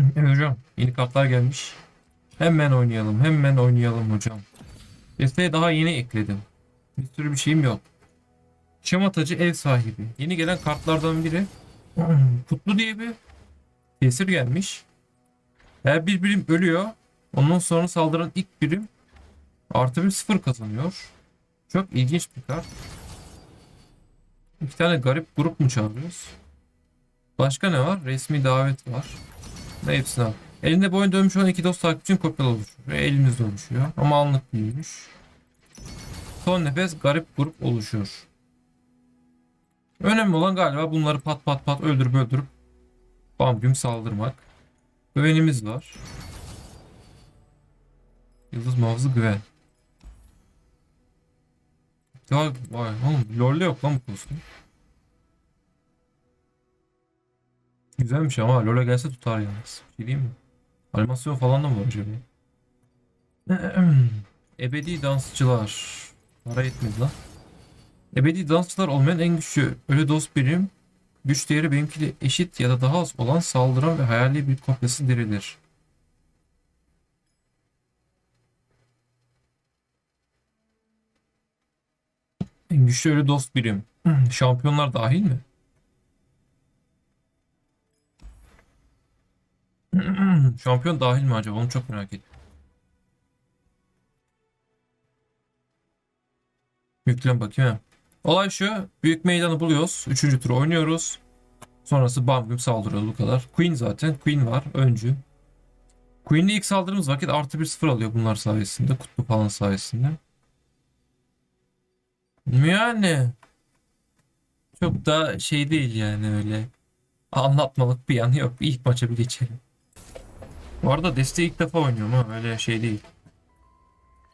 Evet hocam yeni kartlar gelmiş. Hemen oynayalım hemen oynayalım hocam. Desteğe daha yeni ekledim. Bir sürü bir şeyim yok. Şamatacı ev sahibi. Yeni gelen kartlardan biri. Kutlu diye bir tesir gelmiş. Eğer bir birim ölüyor. Ondan sonra saldıran ilk birim artı bir sıfır kazanıyor. Çok ilginç bir kart. İki tane garip grup mu çağırıyoruz? Başka ne var? Resmi davet var. Ve hepsini al. Elinde boyun dönmüş olan iki dost takipçinin kopyalı oluşuyor. Ve elimizde oluşuyor. Ama anlık büyümüş. Son nefes garip grup oluşuyor. Önemli olan galiba bunları pat pat pat öldürüp öldürüp bam güm saldırmak. Güvenimiz var. Yıldız muhafızı güven. Ya vay oğlum LoL'de yok lan bu kostüm. Güzelmiş ama LoL'e gelse tutar yalnız. Şey diyeyim mi? Animasyon falan da mı var acaba? Ebedi dansçılar. Para etmedi lan. Ebedi dansçılar olmayan en güçlü ölü dost birim güç değeri benimkiyle eşit ya da daha az olan saldıran ve hayali bir kopyası dirilir. En güçlü ölü dost birim. Şampiyonlar dahil mi? Şampiyon dahil mi acaba? Onu çok merak ediyorum. Yüklen bakayım. Olay şu. Büyük meydanı buluyoruz. Üçüncü tur oynuyoruz. Sonrası bam güm saldırıyoruz bu kadar. Queen zaten. Queen var. Öncü. Queen'le ilk saldırdığımız vakit artı bir sıfır alıyor bunlar sayesinde. Kutlu falan sayesinde. Yani. Çok da şey değil yani öyle. Anlatmalık bir yanı yok. İlk maça bir geçelim. Bu arada desteği ilk defa oynuyorum ha. Öyle şey değil.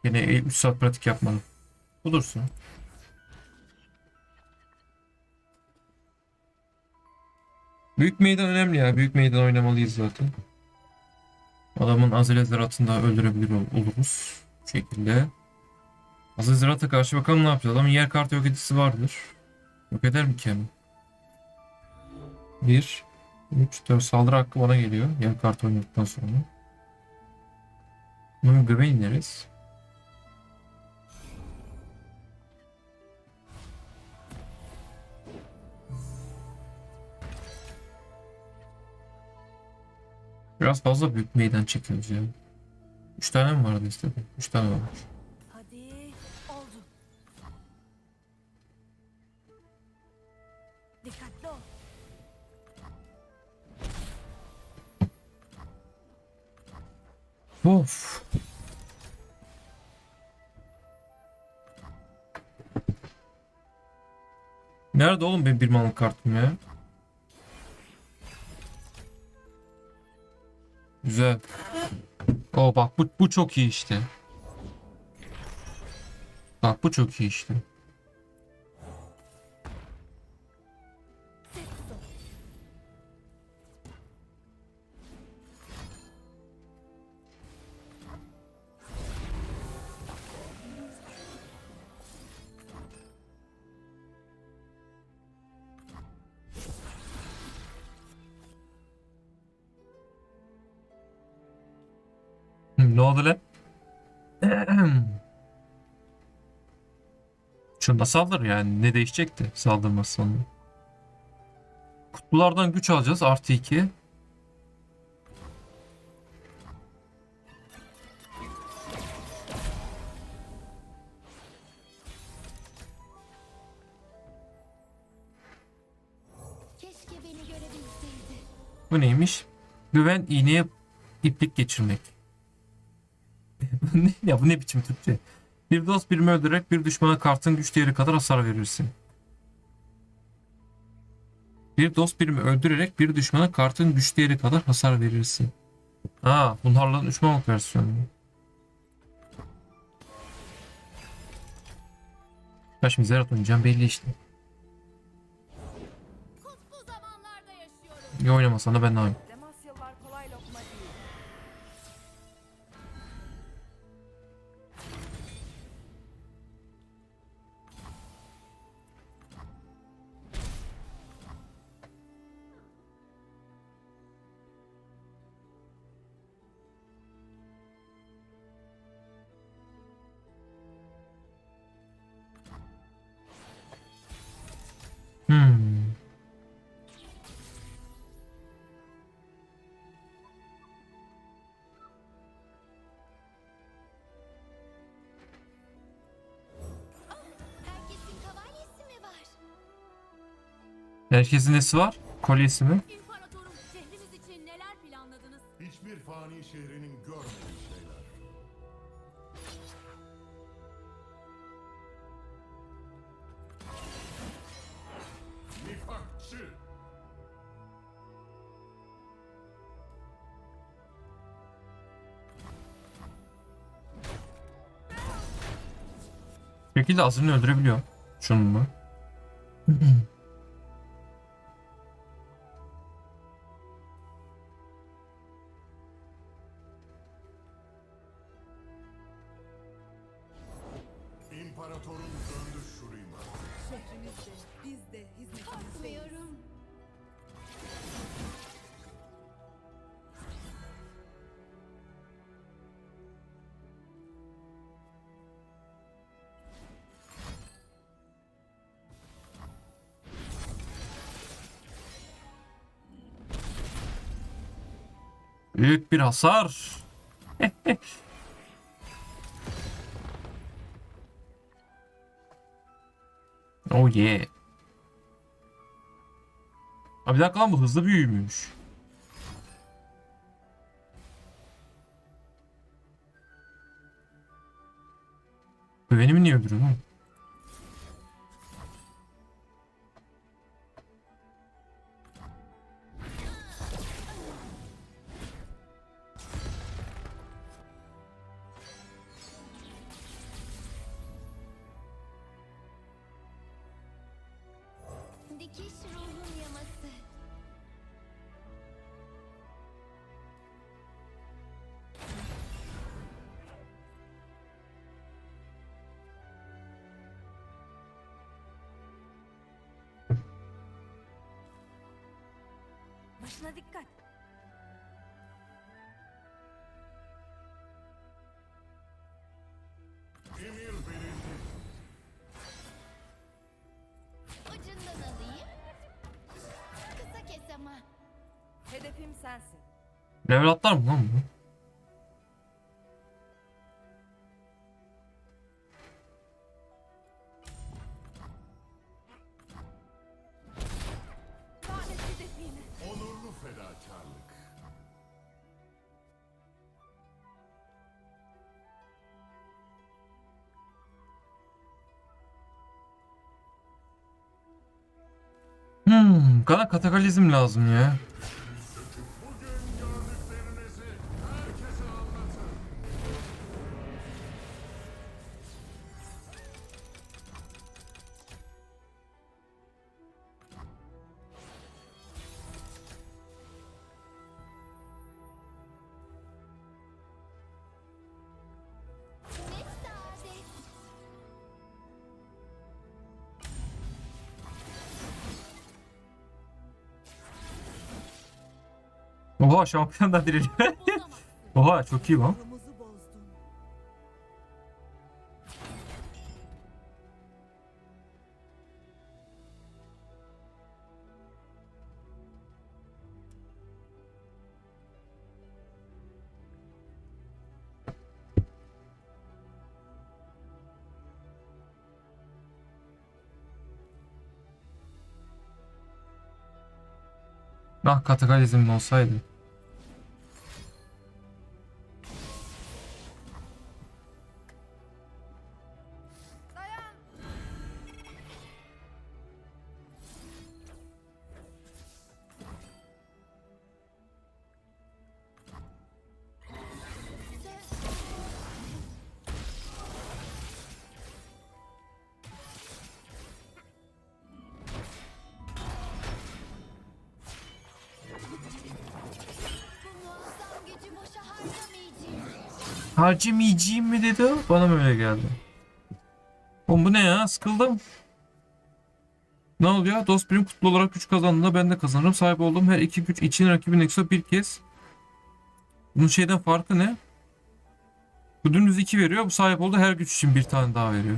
Yine 3 saat pratik yapmadım. Bulursun. Büyük meydan önemli ya. Büyük meydan oynamalıyız zaten. Adamın Azile Zerat'ını da öldürebilir ol- oluruz. Bu şekilde. Azile Zerat'a karşı bakalım ne yapacağız. Adamın yer kartı yok edisi vardır. Yok eder mi ki? 1 3 4 saldırı hakkı bana geliyor. Yer kartı oynadıktan sonra. Bunu göbeğe ineriz. Biraz fazla büyük meydan çekiyoruz ya. 3 tane mi vardı istedim? 3 tane varmış. Bir manlık kartım ya? Güzel. O bak bu, bu çok iyi işte. Bak bu çok iyi işte. Saldır yani. Ne değişecekti saldırması sonra. Kutlulardan güç alacağız. Artı 2. Keşke beni görebilseydi. Bu neymiş? Güven iğneye iplik geçirmek. Ya bu ne biçim Türkçe? Bir dost birini öldürerek bir düşmana kartın güç değeri kadar hasar verirsin. Bir dost birimi öldürerek bir düşmana kartın güç değeri kadar hasar verirsin. Ha, bunlarla düşmanlık versiyonu. Ya şimdi Zerat oynayacağım belli işte. Ya oynamasan da ben ne yapayım? Herkesin nesi var? Kolyesi mi? İmparatorum şehrimiz için neler planladınız? Hiçbir fani şehrinin görmediği şeyler. Nifakçı! Bir şekilde Azir'ini öldürebiliyor. Şununla. İmparatorun Büyük bir hasar. oh yeah. Abi bir dakika lan bu hızlı büyümüş. Bu beni mi niye öldürüyor lan? Başına dikkat. Emir verildi. Ucundan alayım. Kısa kes ama. Hedefim sensin. Level atlar mı lan bu? Bana kataklizm lazım ya. Oha şampiyon da diriliyor. Oha çok iyi lan. Yolumuzu bozdun. Ah kataklizm olsaydı. Harcamayacağım mi dedi? Bana mı geldi? Oğlum bu ne ya? Sıkıldım. Ne oluyor? Dost birim kutlu olarak güç kazandığında ben de kazanırım. Sahip olduğum her iki güç için rakibin eksi bir kez. Bunun şeyden farkı ne? Bu dümdüz 2 veriyor. Bu sahip olduğu her güç için bir tane daha veriyor.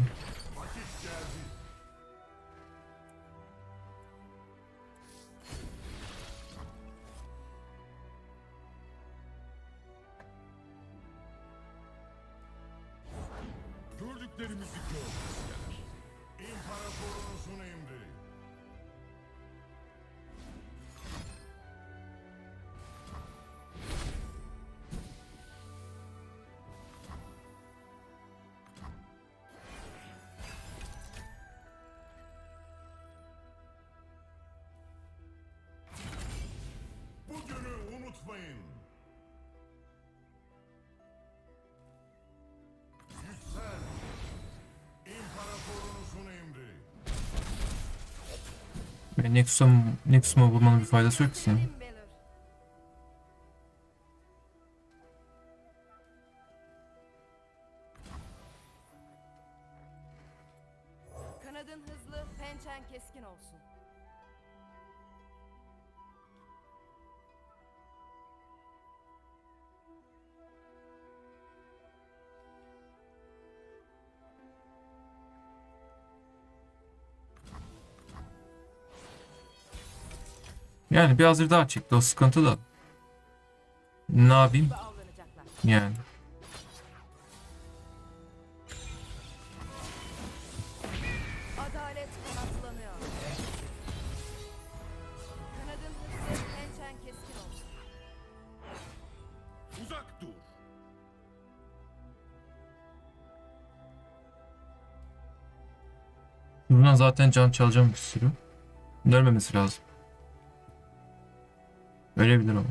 Unutmayın. Yüksel. İmparatorunuzun emri. Nexus'a Nexus'uma bulmanın bir faydası yok ki senin. Yani bir hazır daha çıktı o sıkıntı da. Ne yapayım yani. Adalet kanatlanıyor. Kanadın hızlı, pençen keskin olsun. Uzak dur. Buradan zaten can çalacağım bir sürü. Ölmemesi lazım. Ölebilir ama.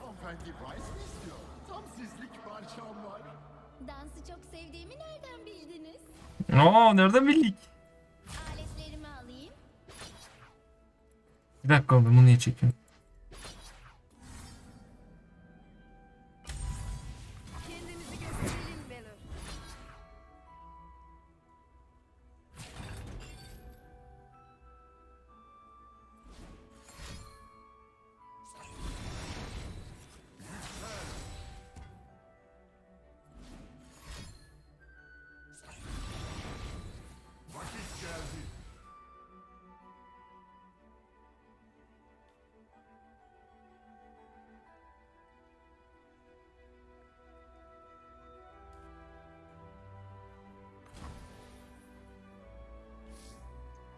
Hanımefendi Vice mi istiyor? Tam sizlik parçam var. Dansı çok sevdiğimi nereden bildiniz? Aa nereden bildik? Aletlerimi alayım. Bir dakika ben bunu niye çekiyorum?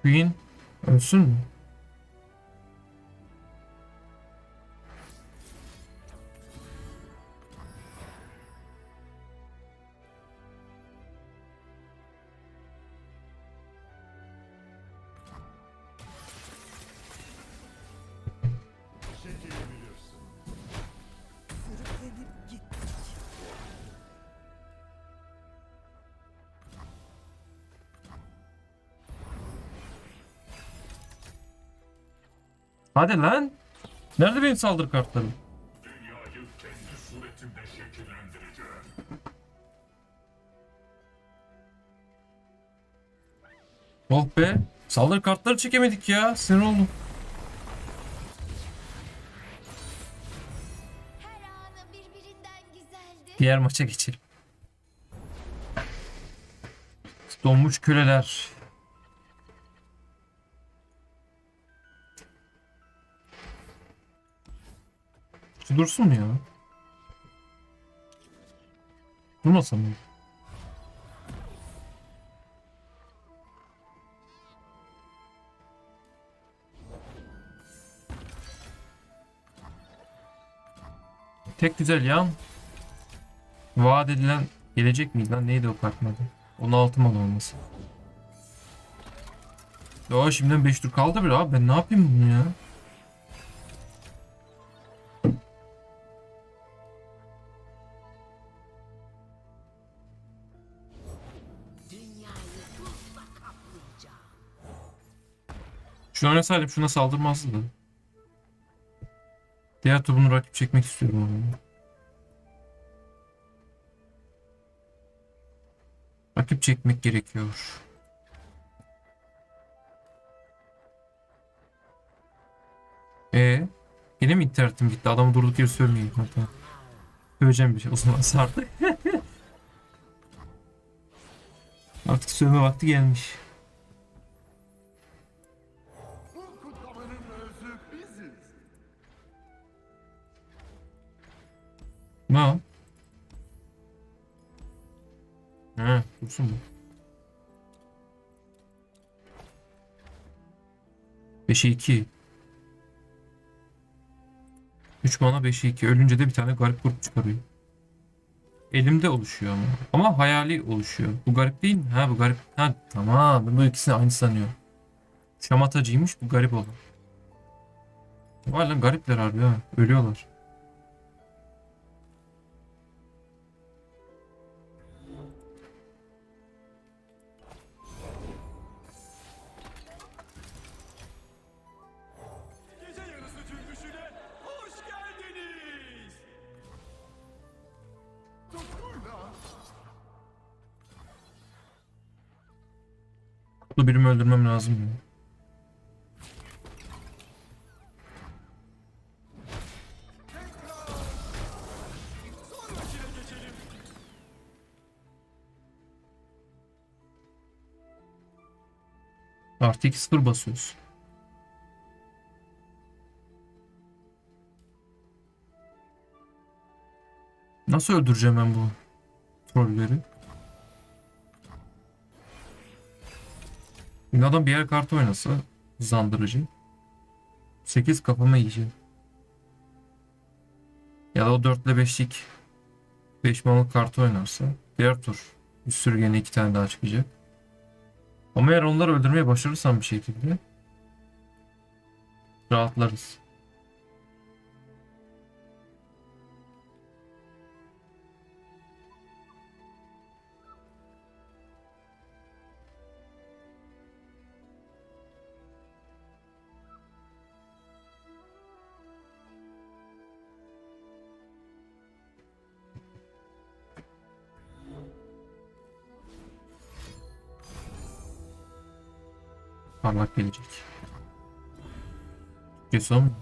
Queen ölsün mü? Hadi lan. Nerede benim saldırı kartlarım? Oh be. Saldırı kartları çekemedik ya. Sinir oldum. Diğer maça geçelim. Donmuş köleler. Şu dursun ya? Durmasam mı? Tek güzel yan Vaat edilen gelecek miydi lan? Neydi o kartın adı? 16 mal olması. Ya şimdiden 5 tur kaldı bir abi. Ben ne yapayım bunu ya? Oynasaydım şuna saldırmazdı da. Diğer tur bunu rakip çekmek istiyorum ama. Rakip çekmek gerekiyor. E yine mi internetim gitti? Adamı durduk yere sövmeyeyim hatta. Söveceğim bir şey. O zaman sardı. Artık sövme vakti gelmiş. Ne o? He, dursun bu. 5'e 2. 3 mana 5'e 2. Ölünce de bir tane garip grup çıkarıyor. Elimde oluşuyor ama. Ama hayali oluşuyor. Bu garip değil mi? Ha bu garip. Ha tamam. Ben bu ikisini aynı sanıyorum. Şamatacıymış bu garip olan. Vay lan garipler harbi ha. Ölüyorlar. Artı 2-0 basıyoruz. Nasıl öldüreceğim ben bu trolleri? Bir adam bir yer kartı oynasa hızlandırıcı. 8 kafama yiyeceğim. Ya da o 4 ile 5'lik 5 malık kartı oynarsa diğer tur bir sürü gene 2 tane daha çıkacak. Ama eğer onları öldürmeye başarırsam bir şekilde rahatlarız. Parlak gelecek. Geç olmuş.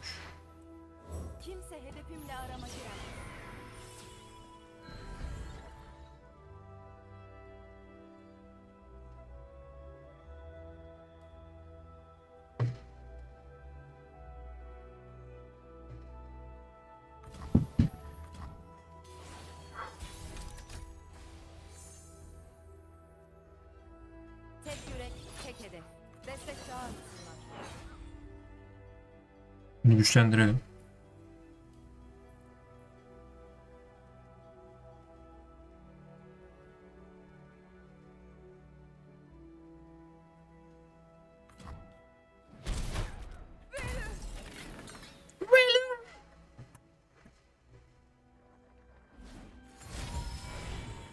Güçlendirelim.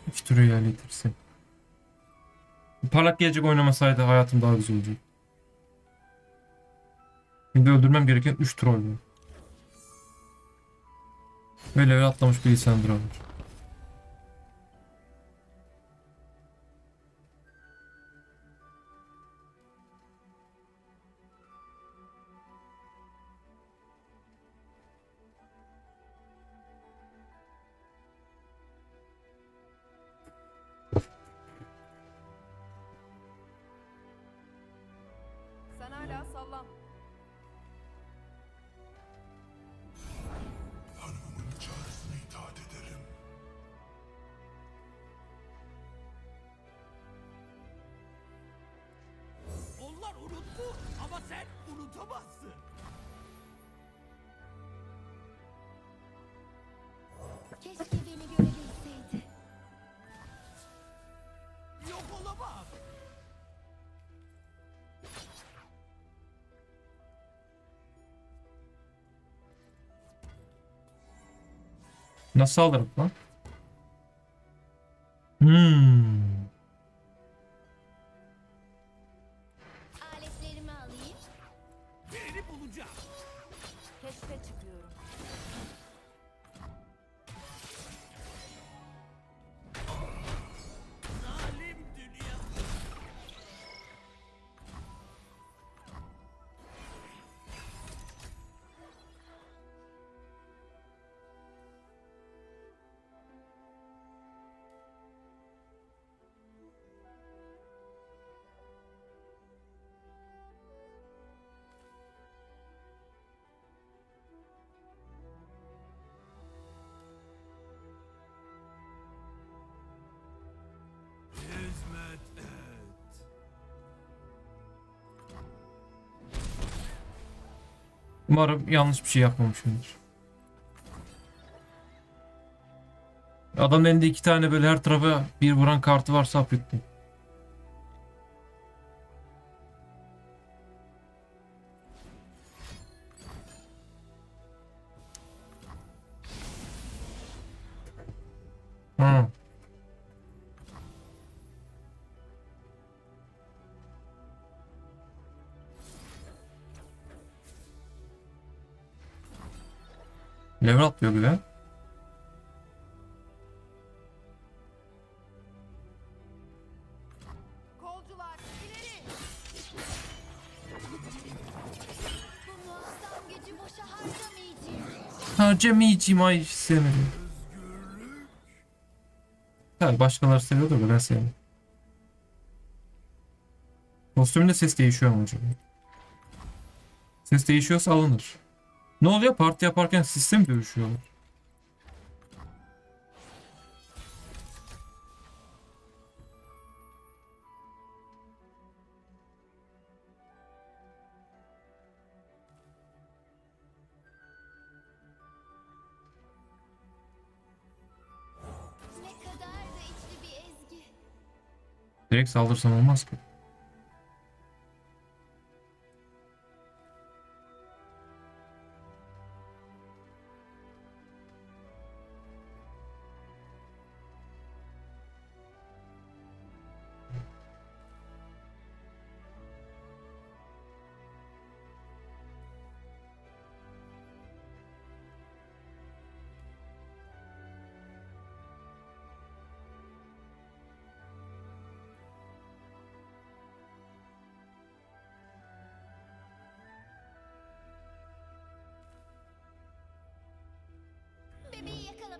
İki. Parlak gelecek oynamasaydı hayatım daha güzel olacak. Şimdi öldürmem gereken 3 troll var. Ve level atlamış bir Lissandra var. Sen hala sallan. Sen unutamazsın. Keşke beni görebilseydi. Yok olamam. Nasıl alırım lan? Keşfe çıkıyorum. Umarım yanlış bir şey yapmamışımdır. Adamın elinde iki tane böyle her tarafa bir vuran kartı varsa affettim. Atlıyor güzel. Kolcular ileri. Bu muazzam gücü boşa harcamayacağım. Harcamayacağım ay sevmedim. Ha, başkaları seviyordur da ben sevmiyorum. Kostümünde ses değişiyor mu acaba? Ses değişiyorsa alınır. Ne oluyor? Parti yaparken sistem ezgi. Direkt saldırsam olmaz ki.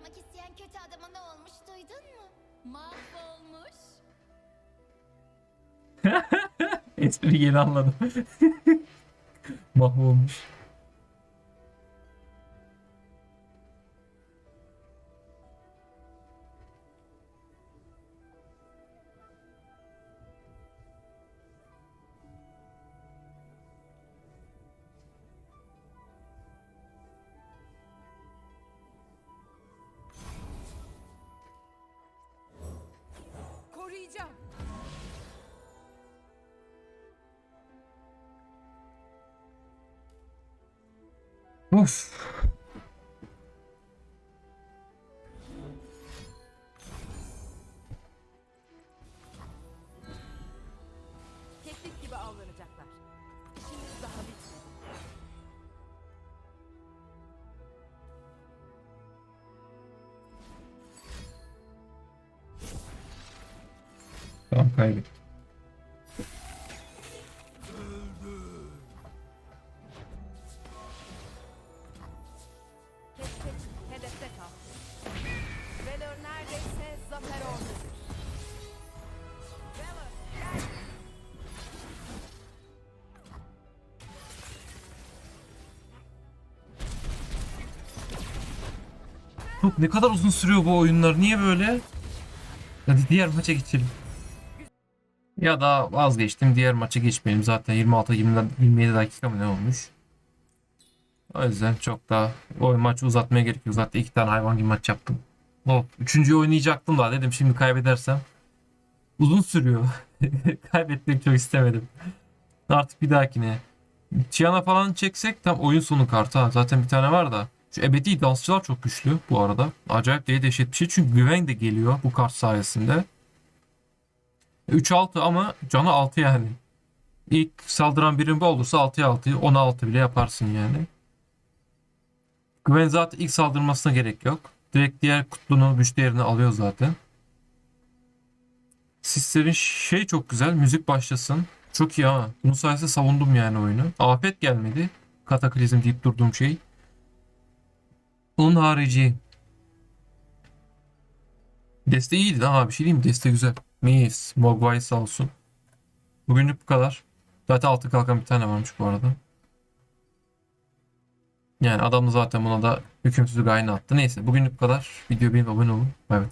Yakalamak isteyen kötü adama ne olmuş duydun mu? Mahvolmuş. Espri yeni anladım. Mahvolmuş. Of. Keklik gibi avlanacaklar. İşimiz daha bitmedi. Tamam kaybettim. Ne kadar uzun sürüyor bu oyunlar. Niye böyle? Hadi diğer maça geçelim. Ya da vazgeçtim. Diğer maça geçmeyelim. Zaten 26 27 dakika mı ne olmuş? O yüzden çok daha o maçı uzatmaya gerek yok. Zaten iki tane hayvan gibi maç yaptım. O üçüncüyü oynayacaktım da dedim şimdi kaybedersem uzun sürüyor. Kaybetmek çok istemedim. Artık bir dahakine. Tiana falan çeksek tam oyun sonu kartı ha. Zaten bir tane var da. Ebedi dansçılar çok güçlü bu arada. Acayip de dehşet bir şey. Çünkü güven de geliyor bu kart sayesinde. 3-6 ama canı 6 yani. İlk saldıran birim bu olursa 6'ya 6, 10'a 6 bile yaparsın yani. Güven zaten ilk saldırmasına gerek yok. Direkt diğer kutlunu, güç değerini alıyor zaten. Sislerin şey çok güzel. Müzik başlasın. Çok iyi ha. Bunun sayesinde savundum yani oyunu. Afet gelmedi. Kataklizm deyip durduğum şey. Onun harici. Deste iyiydi abi. Bir şey diyeyim mi? Deste güzel. Mis. Mogwai sağ olsun. Bugünlük bu kadar. Zaten altı kalkan bir tane varmış bu arada. Yani adam da zaten buna da hükümsüzlük aynı attı. Neyse bugünlük bu kadar. Video beğenip abone olun. Bay bay.